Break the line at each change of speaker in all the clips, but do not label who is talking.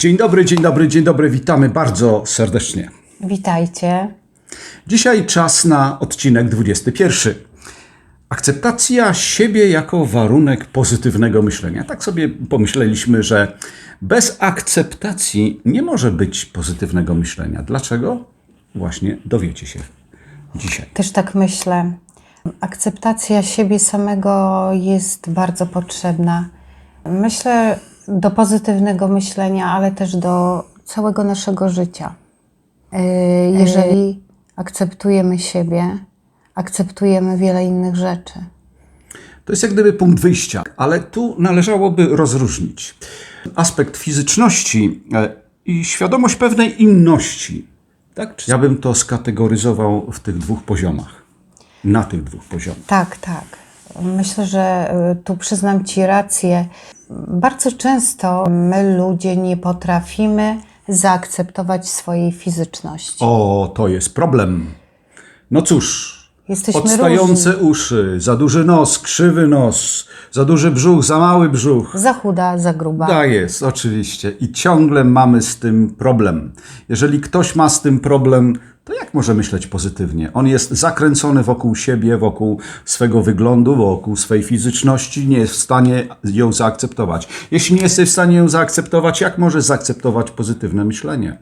Dzień dobry, dzień dobry, dzień dobry. Witamy bardzo serdecznie.
Witajcie.
Dzisiaj czas na odcinek 21. Akceptacja siebie jako warunek pozytywnego myślenia. Tak sobie pomyśleliśmy, że bez akceptacji nie może być pozytywnego myślenia. Dlaczego? Właśnie dowiecie się dzisiaj.
Też tak myślę. Akceptacja siebie samego jest bardzo potrzebna. Myślę do pozytywnego myślenia, ale też do całego naszego życia. Yy, Jeżeli akceptujemy siebie, akceptujemy wiele innych rzeczy.
To jest jak gdyby punkt wyjścia, ale tu należałoby rozróżnić aspekt fizyczności e, i świadomość pewnej inności. Tak? Czy Ja bym to skategoryzował w tych dwóch poziomach. Na tych dwóch poziomach.
Tak, tak. Myślę, że y, tu przyznam Ci rację. Bardzo często my ludzie nie potrafimy zaakceptować swojej fizyczności.
O, to jest problem. No cóż,
Jesteśmy
odstające uszy, za duży nos, krzywy nos, za duży brzuch, za mały brzuch.
Za chuda, za gruba.
Tak jest, oczywiście. I ciągle mamy z tym problem. Jeżeli ktoś ma z tym problem, to jak może myśleć pozytywnie? On jest zakręcony wokół siebie, wokół swego wyglądu, wokół swojej fizyczności, nie jest w stanie ją zaakceptować. Jeśli nie jesteś w stanie ją zaakceptować, jak możesz zaakceptować pozytywne myślenie?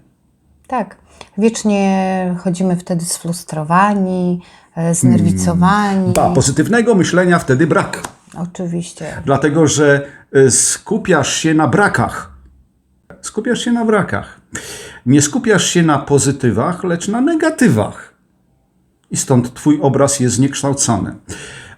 Tak. Wiecznie chodzimy wtedy sfrustrowani, e, znerwicowani.
Ba, pozytywnego myślenia wtedy brak.
Oczywiście.
Dlatego, że y, skupiasz się na brakach. Skupiasz się na brakach. Nie skupiasz się na pozytywach, lecz na negatywach. I stąd Twój obraz jest zniekształcony.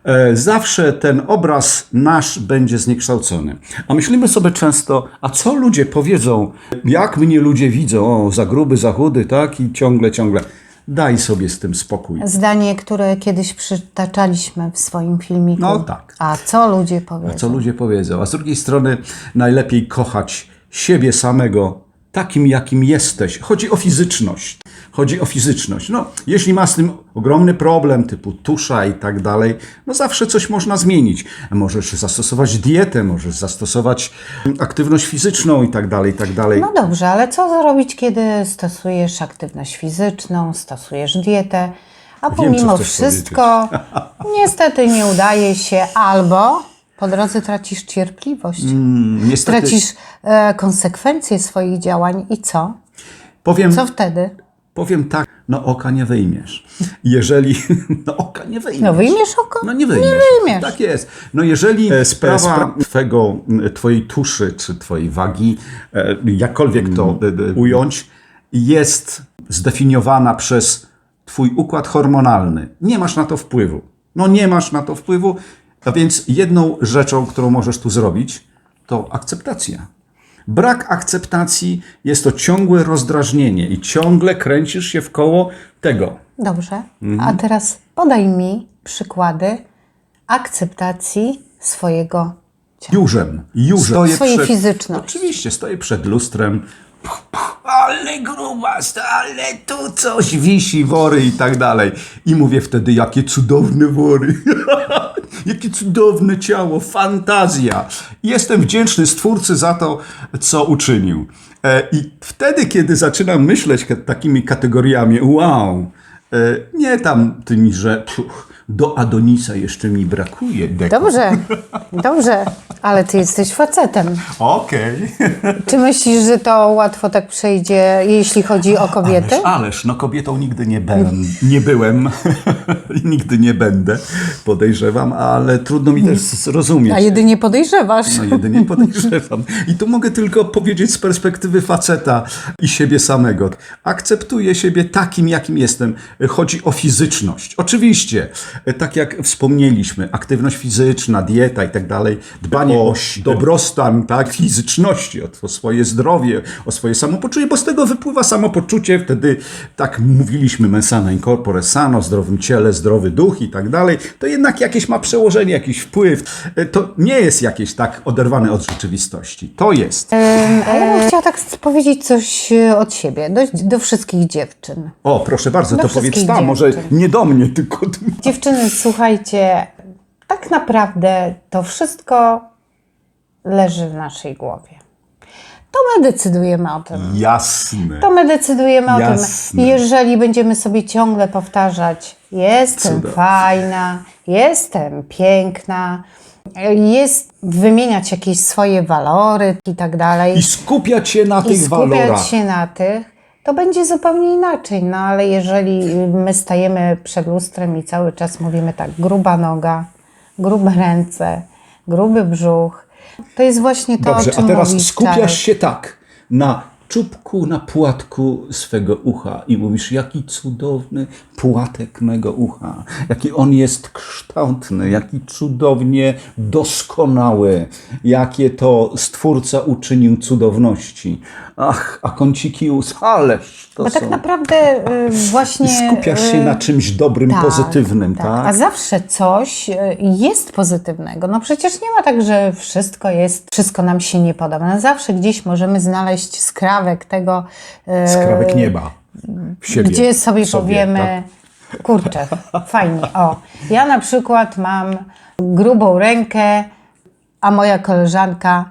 E, Zawsze ten obraz nasz będzie zniekształcony. A myślimy sobie często, a co ludzie powiedzą, jak mnie ludzie widzą, o, za gruby, za chudy, tak? I ciągle, ciągle. Daj sobie z tym spokój.
Zdanie, które kiedyś przytaczaliśmy w swoim filmiku.
No tak.
A co ludzie powiedzą?
co ludzie powiedzą. A z drugiej strony najlepiej kochać siebie samego takim, jakim jesteś. Chodzi o fizyczność. Chodzi o fizyczność. No, jeśli masz z tym ogromny problem, typu tusza i tak dalej, no zawsze coś można zmienić. Możesz zastosować dietę, możesz zastosować aktywność fizyczną i tak dalej, i tak dalej.
No dobrze, ale co zrobić, kiedy stosujesz aktywność fizyczną, stosujesz dietę, a pomimo
chcesz
wszystko niestety nie udaje się albo po drodze tracisz cierpliwość,
Mm, Niestety,
tracisz e, konsekwencje swoich działań i co?
powiem,
Co wtedy?
powiem tak, no oka nie wyjmiesz. Jeżeli, no oka nie wyjmiesz.
No wyjmiesz oko?
No nie wyjmiesz.
wyjmiesz.
Tak jest. No jeżeli e, sprawa twego, twojej tuszy czy twojej wagi, e, jakkolwiek to e, e, ująć, jest zdefiniowana przez twój układ hormonalny. Nie masz na to wpływu. No nie masz na to wpływu, a więc jedną rzeczą, którą możesz tu zrobić, to akceptacja. Brak akceptacji jest to ciągłe rozdrażnienie i ciągle kręcisz się w koło tego.
Dobrze.
Mhm.
A teraz podaj mi przykłady akceptacji swojego ciała.
Jużem. Jużem. Stoję
Swojej fizyczności.
Oczywiście, stoję przed lustrem. Ale grubas, ale tu coś wisi, wory i tak dalej. I mówię wtedy, jakie cudowne wory. jakie cudowne ciało, fantazja. Jestem wdzięczny Stwórcy za to, co uczynił. E, I wtedy, kiedy zaczynam myśleć takimi kategoriami, wow, e, nie tam tymi, że pff, do Adonisa jeszcze mi brakuje.
Dobrze, dobrze, ale ty jesteś facetem.
Okej.
Czy myślisz, że to łatwo tak przejdzie, jeśli chodzi o kobiety?
Ależ, ależ, no kobietą nigdy nie, byłem, nie byłem nigdy nie będę, podejrzewam, ale trudno mi też zrozumieć.
A jedynie podejrzewasz.
No jedynie podejrzewam. I tu mogę tylko powiedzieć z perspektywy faceta i siebie samego. Akceptuję siebie takim, jakim jestem. Chodzi o fizyczność. Oczywiście, tak jak wspomnieliśmy, aktywność fizyczna, dieta i tak dalej, dbanie o dobrostan tak, fizyczności, o, o swoje zdrowie, o swoje samopoczucie, bo z tego wypływa samopoczucie, wtedy tak mówiliśmy mensana in corpore sano, zdrowym ciele, zdrowy duch i tak dalej, to jednak jakieś ma przełożenie, jakiś wpływ. E, To nie jest jakieś tak oderwane od rzeczywistości. To jest.
A ja bym chciała tak powiedzieć coś e, od siebie, do, do wszystkich dziewczyn.
O, proszę bardzo,
Dla
to powiedz tam, może nie do mnie, tylko do...
Dziewczyny, słuchajcie, tak naprawdę to wszystko leży w naszej głowie. to my decydujemy o tym.
Jasne.
To my decydujemy o
Jasne.
tym. Jeżeli będziemy sobie ciągle powtarzać, jestem fajna, jestem piękna, jest wymieniać jakieś swoje walory i tak dalej.
I skupiać się na
i
tych
skupiać
walorach.
się na tych, to będzie zupełnie inaczej. No ale jeżeli my stajemy przed lustrem i cały czas mówimy tak, gruba noga, grube ręce, gruby brzuch, to jest właśnie to,
Dobrze,
o czym
a teraz
mówi
skupiasz
Czarek.
się tak na czubku, na płatku swego ucha i mówisz, jaki cudowny płatek mego ucha, jaki on jest kształtny, jaki cudownie doskonały, jakie to Stwórca uczynił cudowności. Ach, a kąciki ust, ależ to
Bo
są...
tak naprawdę y, właśnie...
Skupiasz się
y,
na czymś dobrym,
tak,
pozytywnym, tak?
A zawsze coś y, jest pozytywnego. No przecież nie ma tak, że wszystko jest, wszystko nam się nie podoba. No zawsze gdzieś możemy znaleźć skrawek tego, y,
Skrawek nieba siebie.
gdzie sobie,
tak?
powiemy, kurczę, fajnie. O, ja na przykład mam grubą rękę, a moja koleżanka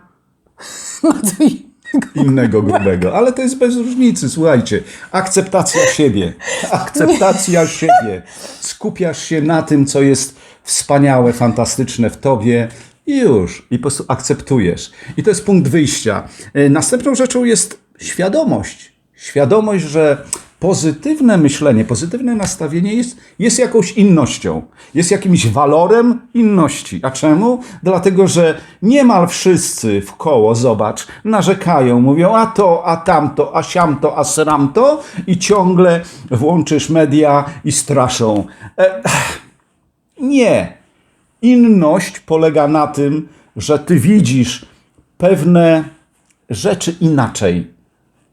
ma co innego.
innego grubego, ale to jest bez różnicy, słuchajcie. Akceptacja siebie, akceptacja siebie. Skupiasz się na tym, co jest wspaniałe, fantastyczne w tobie i już. I po prostu akceptujesz. I to jest punkt wyjścia. E, Następną rzeczą jest świadomość. Świadomość, że pozytywne myślenie, pozytywne nastawienie jest, jest jakąś innością, jest jakimś walorem inności. A czemu? Dlatego, że niemal wszyscy w koło, zobacz, narzekają, mówią a to, a tamto, a siamto, a sramto i ciągle włączysz media i straszą. E, nie. Inność polega na tym, że ty widzisz pewne rzeczy inaczej.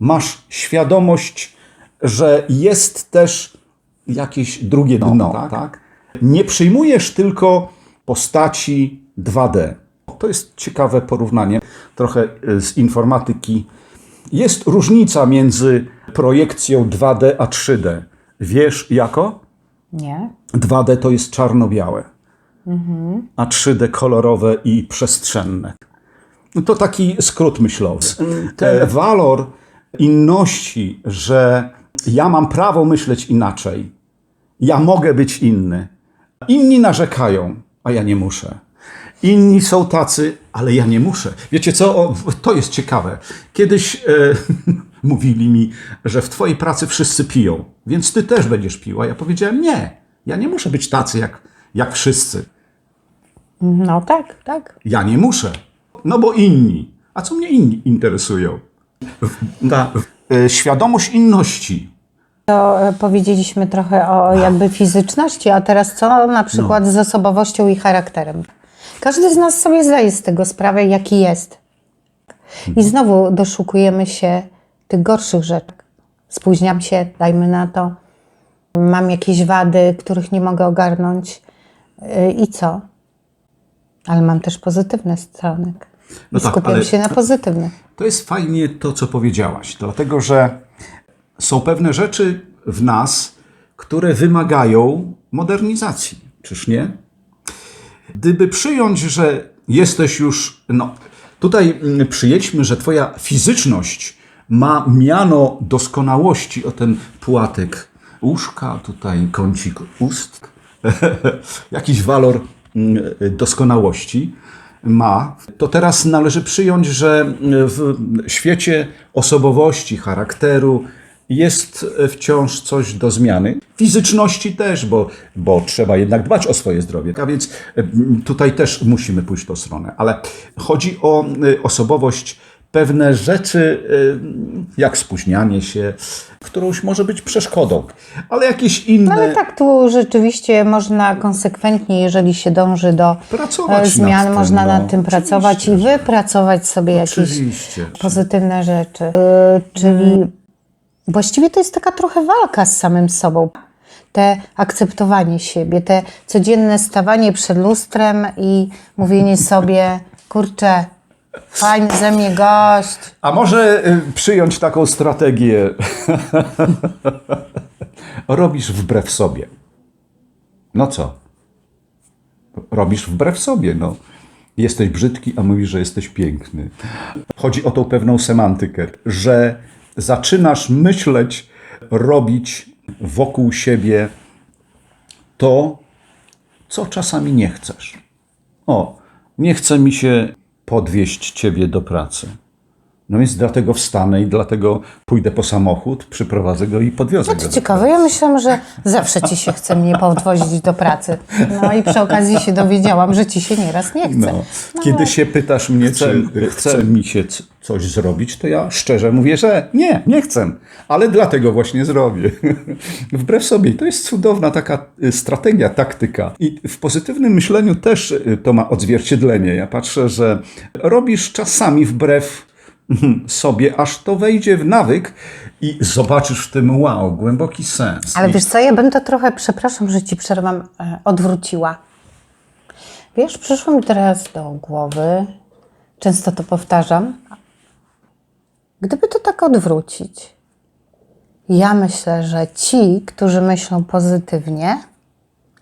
Masz świadomość, że jest też jakieś drugie dno, tak? Nie przyjmujesz tylko postaci 2D. To jest ciekawe porównanie, trochę y, z informatyki. Jest różnica między projekcją 2D a 3D. Wiesz jako?
Nie?
2D to jest czarno-białe, a 3D kolorowe i przestrzenne. No to taki skrót myślowy. Ten walor inności, że ja mam prawo myśleć inaczej, ja mogę być inny. Inni narzekają, a ja nie muszę. Inni są tacy, ale ja nie muszę. Wiecie co? O, to jest ciekawe. Kiedyś e, mówili mi, że w twojej pracy wszyscy piją, więc ty też będziesz pił. A ja powiedziałem, nie, ja nie muszę być tacy jak, jak wszyscy.
No tak, tak.
Ja nie muszę. No bo inni. A co mnie inni interesują? Ta e, świadomość inności.
To e, powiedzieliśmy trochę o jakby fizyczności, a teraz co na przykład
No.
z osobowością i charakterem. Każdy z nas sobie zdaje z tego sprawę, jaki jest. I znowu doszukujemy się tych gorszych rzeczy. Spóźniam się, dajmy na to. Mam jakieś wady, których nie mogę ogarnąć. Yy, I co? Ale mam też pozytywne strony.
No tak,
skupiam się na pozytywnych.
To jest fajnie to, co powiedziałaś, dlatego że są pewne rzeczy w nas, które wymagają modernizacji, czyż nie? Gdyby przyjąć, że jesteś już, no, tutaj mm, przyjedźmy, że twoja fizyczność ma miano doskonałości, o ten płatek łóżka, tutaj kącik ust, jakiś walor mm, doskonałości ma, to teraz należy przyjąć, że w świecie osobowości, charakteru jest wciąż coś do zmiany. Fizyczności też, bo, bo trzeba jednak dbać o swoje zdrowie. A więc mm, tutaj też musimy pójść w tą stronę. Ale chodzi o osobowość, pewne rzeczy, y, jak spóźnianie się, którąś może być przeszkodą, ale jakieś inne.
Ale tak, tu rzeczywiście można konsekwentnie, jeżeli się dąży do
Pracować
e, zmian,
nad tym,
można
no.
nad tym pracować i wypracować sobie jakieś
Oczywiście.
pozytywne rzeczy. E, Czyli właściwie to jest taka trochę walka z samym sobą. Te akceptowanie siebie, te codzienne stawanie przed lustrem i mówienie sobie, kurczę, fajny ze mnie gość.
A może y, przyjąć taką strategię? Robisz wbrew sobie. No co? Robisz wbrew sobie, no. Jesteś brzydki, a mówisz, że jesteś piękny. Chodzi o tą pewną semantykę, że zaczynasz myśleć, robić wokół siebie to, co czasami nie chcesz. O, nie chce mi się podwieźć ciebie do pracy. No więc dlatego wstanę i dlatego pójdę po samochód, przyprowadzę go i podwiozę
No
go.
to
do
ciekawe, ja myślałam, że zawsze ci się chce mnie podwozić do pracy. No i przy okazji się dowiedziałam, że ci się nieraz nie chce.
No. Kiedy się pytasz mnie,
Chcę,
czy chce mi się coś zrobić, to ja szczerze mówię, że nie, nie chcę, ale dlatego właśnie zrobię. Wbrew sobie, to jest cudowna taka y, strategia, taktyka. I w pozytywnym myśleniu też y, to ma odzwierciedlenie. Ja patrzę, że robisz czasami wbrew sobie, aż to wejdzie w nawyk i zobaczysz w tym wow, głęboki sens.
Ale
I
wiesz co, ja bym to trochę, przepraszam, że ci przerwam, e, odwróciła. Wiesz, przyszło mi teraz do głowy, często to powtarzam, gdyby to tak odwrócić. Ja myślę, że ci, którzy myślą pozytywnie,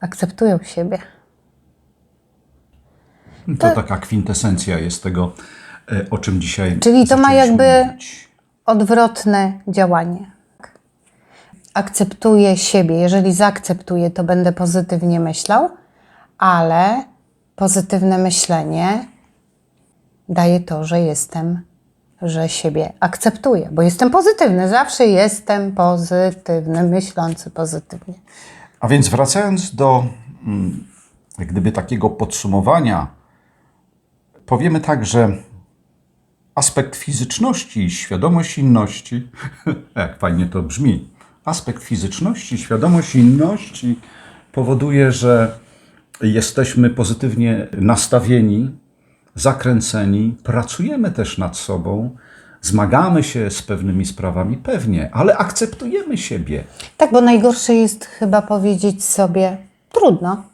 akceptują siebie.
to taka kwintesencja jest tego, o czym dzisiaj
Czyli to ma jakby-
mówić.
odwrotne działanie. Akceptuję siebie. Jeżeli zaakceptuję, to będę pozytywnie myślał, ale pozytywne myślenie daje to, że jestem, że siebie akceptuję, bo jestem pozytywny. Zawsze jestem pozytywny, myślący pozytywnie.
A więc wracając do mm, gdyby takiego podsumowania, powiemy tak, że aspekt fizyczności i świadomość inności, jak fajnie to brzmi, aspekt fizyczności, świadomość inności powoduje, że jesteśmy pozytywnie nastawieni, zakręceni, pracujemy też nad sobą, zmagamy się z pewnymi sprawami, pewnie, ale akceptujemy siebie.
Tak, bo najgorsze jest chyba powiedzieć sobie: trudno,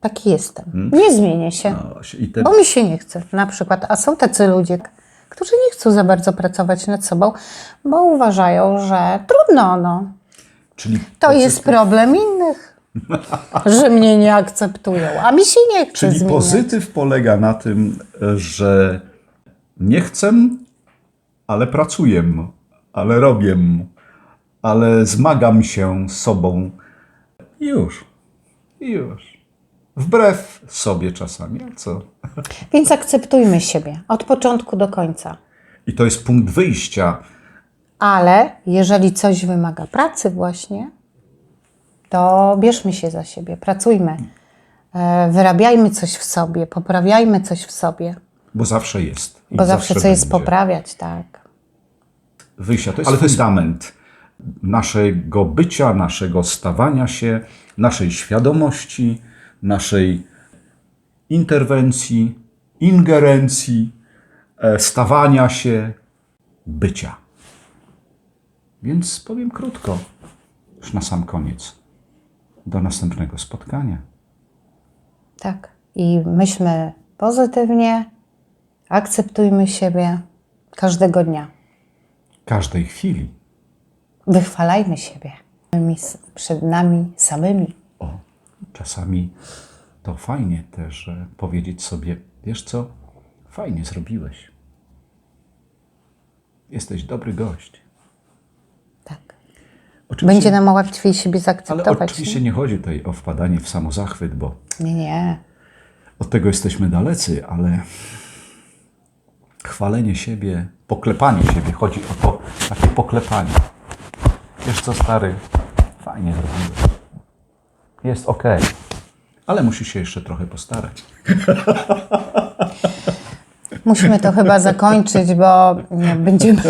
taki jestem, nie zmienię się.
No, I te
Bo mi się nie chce na przykład, a są tacy ludzie, którzy nie chcą za bardzo pracować nad sobą, bo uważają, że trudno, no.
Czyli
To jest problem innych, że mnie nie akceptują, a mi się nie chce
Czyli
zmieniać.
pozytyw polega na tym, że nie chcę, ale pracuję, ale robię, ale zmagam się z sobą. Już. Już. Wbrew sobie czasami. A co?
Więc akceptujmy siebie od początku do końca.
I to jest punkt wyjścia.
Ale jeżeli coś wymaga pracy właśnie, to bierzmy się za siebie, pracujmy. E, Wyrabiajmy coś w sobie, poprawiajmy coś w sobie,
Bo zawsze jest. I
bo zawsze coś jest
będzie.
poprawiać, tak.
wyjścia. To jest fundament naszego bycia, naszego stawania się, naszej świadomości, naszej interwencji, ingerencji, e, stawania się, bycia. Więc powiem krótko, już na sam koniec. Do następnego spotkania.
Tak. I myślmy pozytywnie, akceptujmy siebie każdego dnia.
Każdej chwili.
Wychwalajmy siebie przed nami samymi.
Czasami to fajnie też że powiedzieć sobie, wiesz co, fajnie zrobiłeś. Jesteś dobry gość.
Tak.
Oczywiście,
Będzie nam łatwiej siebie
ale
zaakceptować.
oczywiście nie chodzi tutaj o wpadanie w samozachwyt, bo
nie? nie, nie.
od tego jesteśmy dalecy, ale chwalenie siebie, poklepanie siebie, chodzi o to takie poklepanie. Wiesz co, stary, fajnie zrobiłeś. Jest ok, ale musisz się jeszcze trochę postarać.
Musimy to chyba zakończyć, bo nie, będziemy,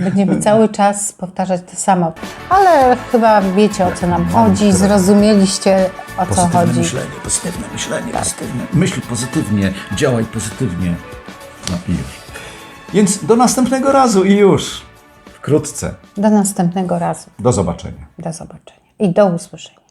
będziemy cały czas powtarzać to samo. Ale chyba wiecie o co nam chodzi, zrozumieliście o co
Pozytywne
chodzi.
myślenie, pozytywne myślenie, pozytywne. Myśl pozytywnie, działaj pozytywnie. No i już. Więc do następnego razu i już. Wkrótce.
Do następnego razu.
Do zobaczenia.
Do zobaczenia i do usłyszenia.